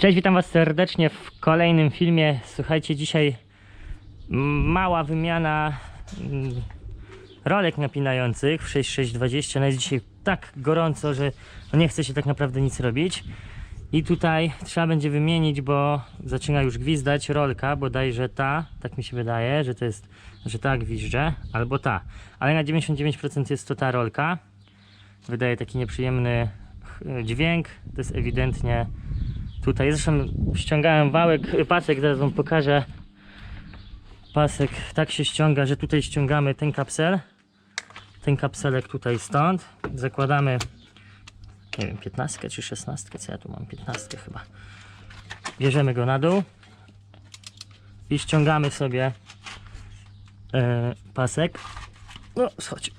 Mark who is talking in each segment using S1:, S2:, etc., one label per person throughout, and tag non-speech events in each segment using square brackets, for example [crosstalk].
S1: Cześć, witam Was serdecznie w kolejnym filmie. Słuchajcie, dzisiaj mała wymiana mm, rolek napinających w 6620. No jest dzisiaj tak gorąco, że no nie chce się tak naprawdę nic robić. I tutaj trzeba będzie wymienić, bo zaczyna już gwizdać rolka, bodajże ta, tak mi się wydaje, że to jest, że ta gwizdże, albo ta. Ale na 99% jest to ta rolka. Wydaje taki nieprzyjemny dźwięk. To jest ewidentnie tutaj. Zresztą ściągałem wałek, pasek, zaraz wam pokażę. Pasek tak się ściąga, że tutaj ściągamy ten kapsel. Ten kapselek tutaj stąd. Zakładamy, nie wiem, 15 czy 16, co ja tu mam, 15 chyba. Bierzemy go na dół i ściągamy sobie e, pasek. No, schodź.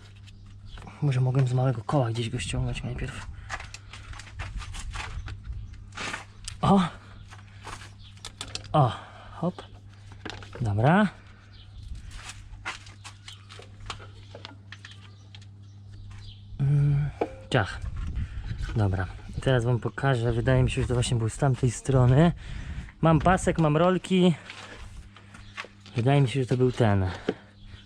S1: Może mogłem z małego koła gdzieś go ściągnąć najpierw. O! O! Hop. Dobra. Mm, Ciach. Dobra. Teraz wam pokażę. Wydaje mi się, że to właśnie był z tamtej strony. Mam pasek, mam rolki. Wydaje mi się, że to był ten.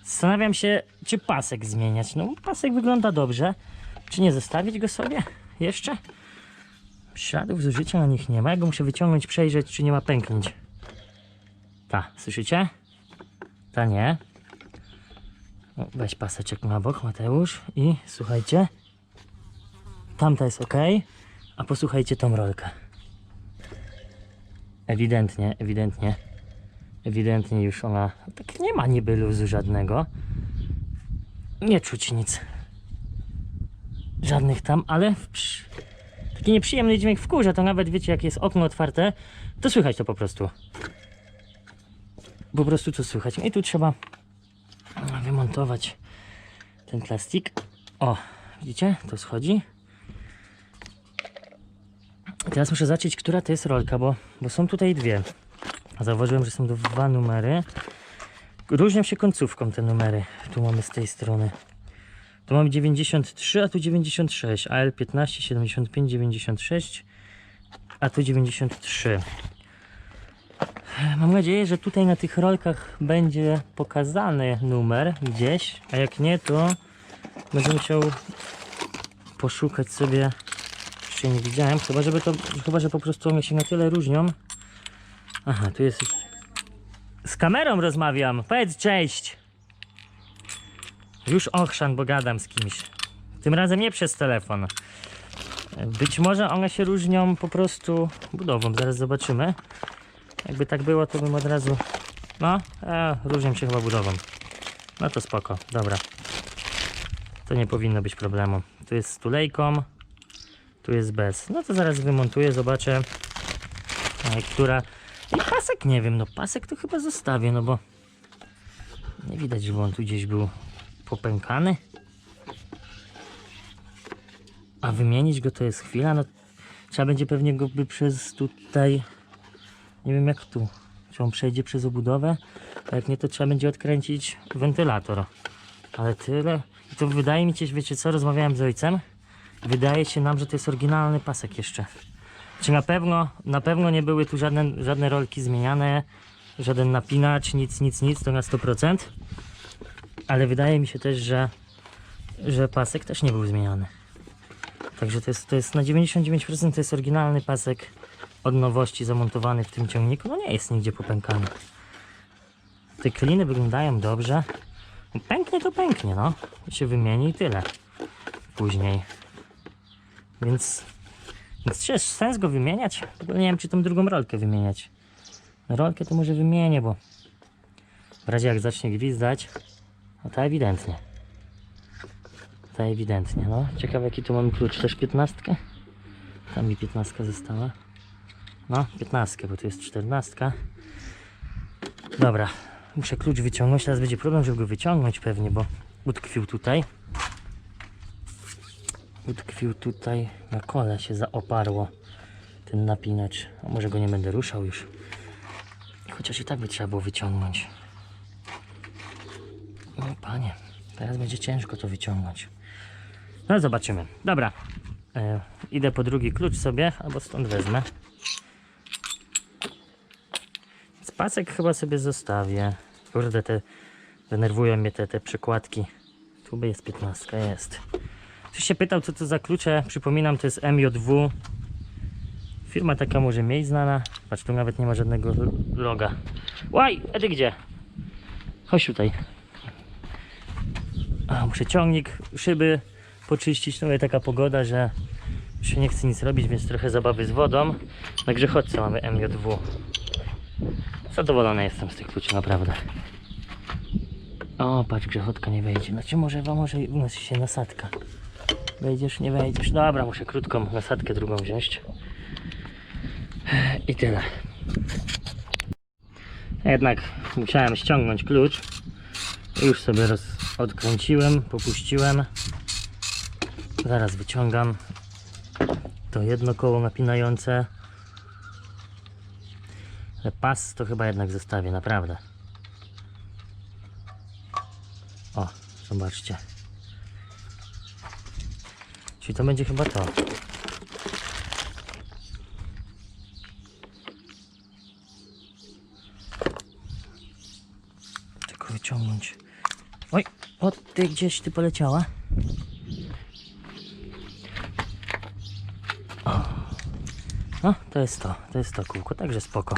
S1: Zastanawiam się, czy pasek zmieniać. No, pasek wygląda dobrze. Czy nie zostawić go sobie jeszcze? Śladów zużycia na nich nie ma. Ja go muszę wyciągnąć, przejrzeć, czy nie ma pęknięć. Ta, słyszycie? Ta nie. Weź paseczek na bok, Mateusz. I słuchajcie. Tamta jest ok. A posłuchajcie tą rolkę. Ewidentnie, ewidentnie. Ewidentnie już ona. Tak nie ma niby luzu żadnego. Nie czuć nic. Żadnych tam, ale. Taki nieprzyjemny dźwięk w kurze, to nawet wiecie jak jest okno otwarte, to słychać to po prostu. Po prostu to słychać. I tu trzeba wymontować ten plastik. O, widzicie? To schodzi. Teraz muszę zacząć, która to jest rolka, bo, bo są tutaj dwie. Zauważyłem, że są dwa numery. Różnią się końcówką te numery. Tu mamy z tej strony. Tu mamy 93, a tu 96. AL 15, 75, 96, a tu 93. Mam nadzieję, że tutaj na tych rolkach będzie pokazany numer gdzieś, a jak nie, to będę musiał poszukać sobie. Jeszcze nie widziałem, chyba, żeby to, chyba że po prostu one się na tyle różnią. Aha, tu jest. Z kamerą rozmawiam. Powiedz cześć. Już ochrzan, bo gadam z kimś. Tym razem nie przez telefon. Być może one się różnią po prostu budową. Zaraz zobaczymy. Jakby tak było, to bym od razu. No, e, różnią się chyba budową. No to spoko, dobra. To nie powinno być problemu. Tu jest z tulejką, tu jest bez. No to zaraz wymontuję, zobaczę, e, która. I pasek nie wiem, no pasek to chyba zostawię, no bo nie widać, żeby on tu gdzieś był popękany. A wymienić go to jest chwila, no trzeba będzie pewnie go by przez tutaj, nie wiem jak tu, czy on przejdzie przez obudowę, a jak nie to trzeba będzie odkręcić wentylator. Ale tyle, i to wydaje mi się, wiecie co, rozmawiałem z ojcem, wydaje się nam, że to jest oryginalny pasek jeszcze. Czy na pewno, na pewno nie były tu żadne, żadne rolki zmieniane, żaden napinacz, nic, nic, nic, to na 100%. Ale wydaje mi się też, że, że pasek też nie był zmieniany. Także to jest, to jest na 99% to jest oryginalny pasek od nowości zamontowany w tym ciągniku. No nie jest nigdzie popękany. Te kliny wyglądają dobrze. Pęknie to pęknie, no. Się wymieni i tyle. Później. Więc, więc jest sens go wymieniać? Nie wiem, czy tą drugą rolkę wymieniać. Rolkę to może wymienię, bo w razie jak zacznie gwizdać, no to ewidentnie. To ewidentnie, no. Ciekawe jaki tu mamy klucz. Też 15? Tam mi 15 została. No, 15, bo tu jest 14. Dobra, muszę klucz wyciągnąć. Teraz będzie problem, żeby go wyciągnąć pewnie, bo utkwił tutaj. Utkwił tutaj na kole się zaoparło ten napinacz. A może go nie będę ruszał już. Chociaż i tak by trzeba było wyciągnąć. O panie, teraz będzie ciężko to wyciągnąć. No zobaczymy. Dobra. E, idę po drugi klucz sobie, albo stąd wezmę. Pasek chyba sobie zostawię. Kurde, te denerwują mnie te, te przykładki. Tu jest 15, jest. Ktoś się pytał, co to za klucze. Przypominam, to jest MJW. Firma taka może mniej znana. Patrz, tu nawet nie ma żadnego loga. Łaj, a ty gdzie? Chodź tutaj. Muszę ciągnik, szyby poczyścić. No i taka pogoda, że się nie chce nic robić, więc trochę zabawy z wodą. Na grzechotce mamy MJW. Zadowolony jestem z tych kluczy, naprawdę. O, patrz, grzechotka nie wejdzie. Znaczy może, może unosi się nasadka. Wejdziesz, nie wejdziesz. Dobra, muszę krótką nasadkę drugą wziąć. I tyle. Jednak musiałem ściągnąć klucz. Już sobie roz... odkręciłem, popuściłem. Zaraz wyciągam to jedno koło napinające. Ale pas to chyba jednak zostawię, naprawdę. O, zobaczcie. Czyli to będzie chyba to. Tylko wyciągnąć. O ty gdzieś ty poleciała. No, to jest to, to jest to kółko, także spoko.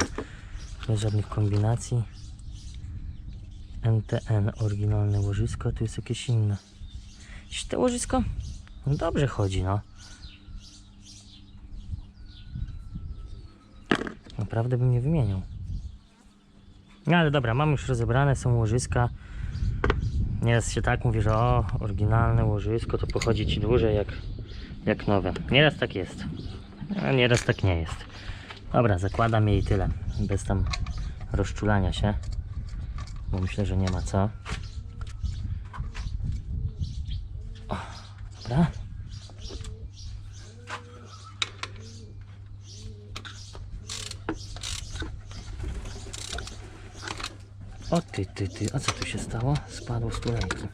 S1: Bez żadnych kombinacji. NTN, oryginalne łożysko, tu jest jakieś inne. To łożysko? No dobrze chodzi, no. Naprawdę bym nie wymienił. No ale dobra, mam już rozebrane, są łożyska. Nieraz się tak mówi, że o, oryginalne łożysko to pochodzi ci dłużej jak, jak nowe. Nieraz tak jest. A nieraz tak nie jest. Dobra, zakładam je i tyle. Bez tam rozczulania się. Bo myślę, że nie ma co. O, dobra. O ty, ty, ty, a co tu się stało? Spadło z tulejki.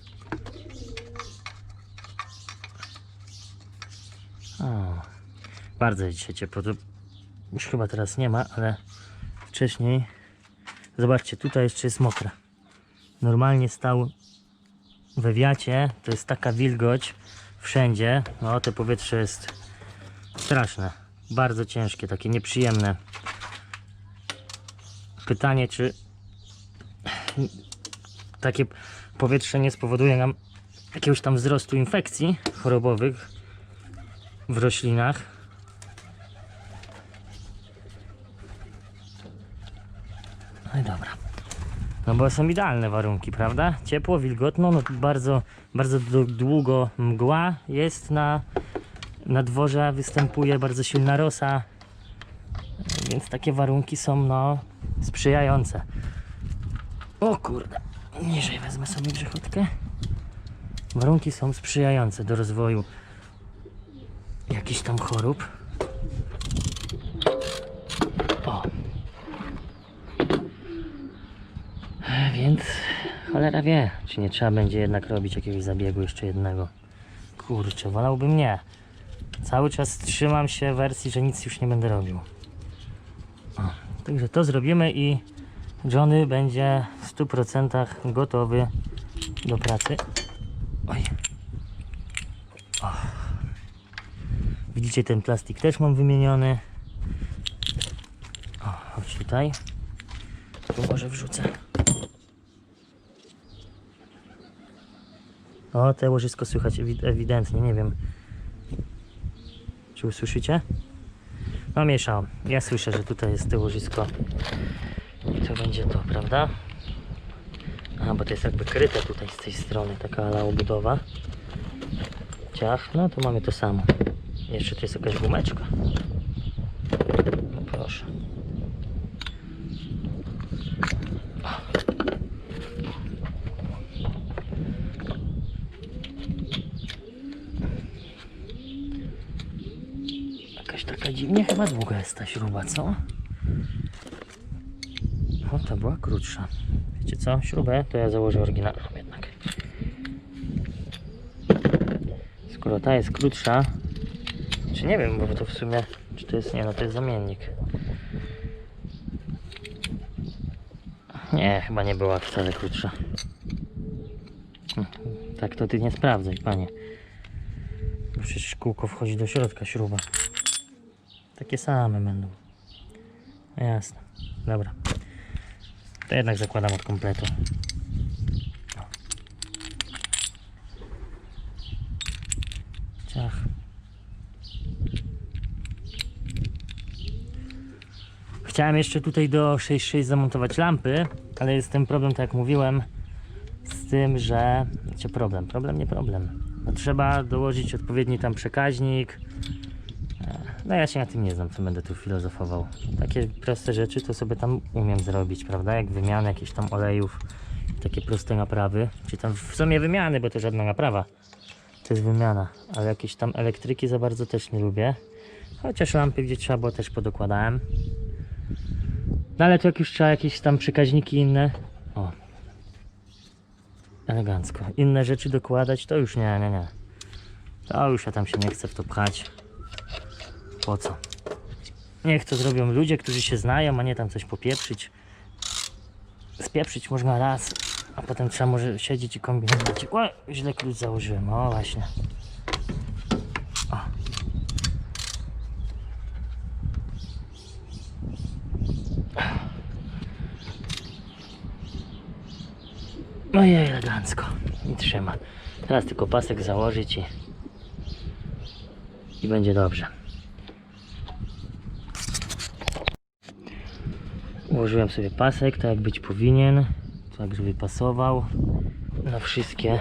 S1: O, bardzo dzisiaj ciepło. To już chyba teraz nie ma, ale wcześniej. Zobaczcie, tutaj jeszcze jest mokre. Normalnie stał we wiacie. To jest taka wilgoć wszędzie. No, to powietrze jest straszne. Bardzo ciężkie, takie nieprzyjemne. Pytanie, czy takie powietrze nie spowoduje nam jakiegoś tam wzrostu infekcji chorobowych w roślinach. No i dobra. No bo są idealne warunki, prawda? Ciepło, wilgotno, no bardzo, bardzo długo mgła jest na, na dworze, występuje bardzo silna rosa, więc takie warunki są no sprzyjające. Kurde, niżej wezmę sobie grzechotkę. Warunki są sprzyjające do rozwoju jakichś tam chorób. O. Więc cholera wie, czy nie trzeba będzie jednak robić jakiegoś zabiegu jeszcze jednego. Kurczę, wolałbym nie. Cały czas trzymam się wersji, że nic już nie będę robił. O, także to zrobimy i Johnny będzie w 100% gotowy do pracy. Oj. O. Widzicie, ten plastik też mam wymieniony. O, chodź tutaj. Tu może wrzucę. O, te łożysko słychać ewi- ewidentnie, nie wiem. Czy usłyszycie? No mieszam. Ja słyszę, że tutaj jest to łożysko. To będzie to, prawda? A, bo to jest jakby kryte tutaj z tej strony, taka ala obudowa. Ciach, no to mamy to samo. Jeszcze tu jest jakaś gumeczka. No proszę. Jakaś taka dziwnie chyba długa jest ta śruba, co? Krótsza. Wiecie co? Śrubę to ja założę oryginalną jednak. Skoro ta jest krótsza, czy nie wiem, bo to w sumie, czy to jest, nie no to jest zamiennik. Nie, chyba nie była wcale krótsza. Tak to ty nie sprawdzaj, panie. Bo Przecież kółko wchodzi do środka, śruba. Takie same będą. Jasne. Dobra. To jednak zakładam od kompletu. Ciach. Chciałem jeszcze tutaj do 6.6 zamontować lampy, ale jest ten problem, tak jak mówiłem, z tym, że... Znaczy problem, problem nie problem. No, trzeba dołożyć odpowiedni tam przekaźnik. No ja się na tym nie znam, co będę tu filozofował. Takie proste rzeczy to sobie tam umiem zrobić, prawda? Jak wymianę jakichś tam olejów, takie proste naprawy. Czy tam w sumie wymiany, bo to żadna naprawa. To jest wymiana, ale jakieś tam elektryki za bardzo też nie lubię. Chociaż lampy gdzie trzeba było też podokładałem. No ale to jak już trzeba jakieś tam przekaźniki inne. O. Elegancko. Inne rzeczy dokładać, to już nie, nie, nie. To już ja tam się nie chcę w to pchać. Po co? Niech to zrobią ludzie, którzy się znają, a nie tam coś popieprzyć. Spieprzyć można raz, a potem trzeba może siedzieć i kombinować. O, źle klucz założyłem. O, właśnie. O. No i elegancko. I trzyma. Teraz tylko pasek założyć i, i będzie dobrze. Ułożyłem sobie pasek, tak jak być powinien. Tak, żeby pasował na wszystkie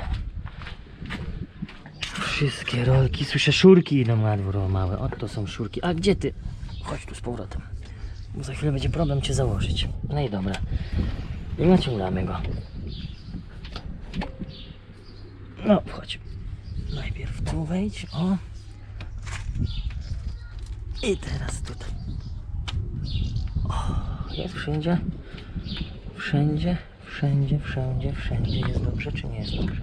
S1: wszystkie rolki. Słyszę szurki idą na dwór małe. O, to są szurki. A gdzie ty? Chodź tu z powrotem. Bo za chwilę będzie problem cię założyć. No i dobra. I naciągamy go. No, wchodź. Najpierw tu wejdź, o. I teraz tutaj. Jest wszędzie. Wszędzie, wszędzie, wszędzie, wszędzie. Jest dobrze, czy nie jest dobrze?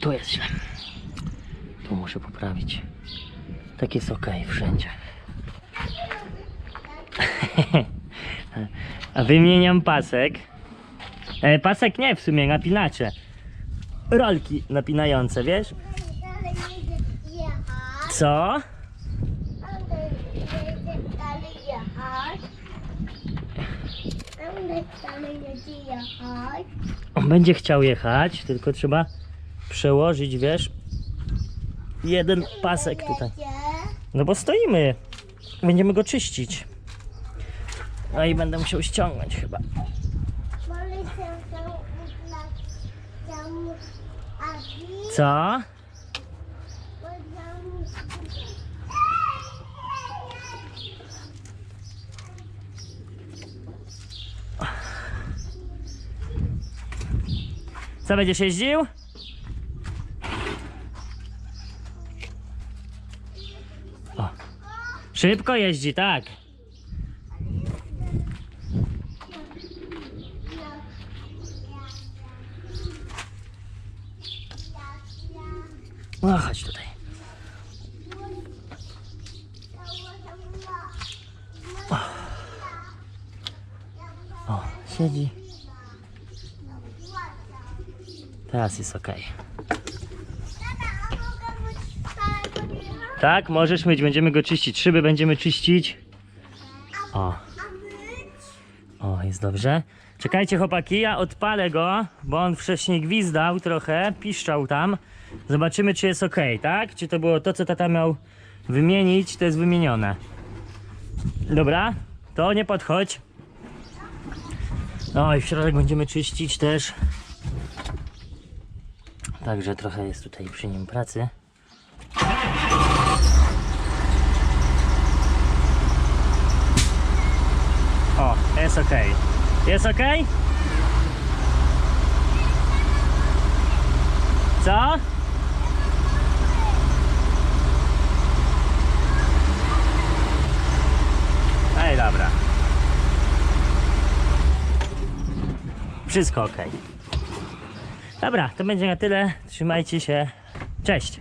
S1: Tu jest źle. Tu muszę poprawić. Tak jest ok, wszędzie. [laughs] A wymieniam pasek. E, pasek nie, w sumie napinacze. Rolki napinające, wiesz?
S2: Jechać.
S1: On będzie chciał jechać, tylko trzeba przełożyć, wiesz, jeden pasek tutaj. No bo stoimy. Będziemy go czyścić. No i będę musiał ściągnąć chyba. Co? Co będziesz jeździł? O. Szybko jeździ, tak. No chodź tutaj. O, siedzi. Teraz jest ok. Tak, możesz myć, będziemy go czyścić. Szyby będziemy czyścić. O. O, jest dobrze. Czekajcie chłopaki, ja odpalę go, bo on wcześniej gwizdał trochę, piszczał tam. Zobaczymy czy jest ok, tak? Czy to było to, co tata miał wymienić, to jest wymienione. Dobra, to nie podchodź. No i w środek będziemy czyścić też. Także trochę jest tutaj przy nim pracy. O, jest ok. Jest ok? Co? Ej, dobra. Wszystko ok. Dobra, to będzie na tyle. Trzymajcie się. Cześć.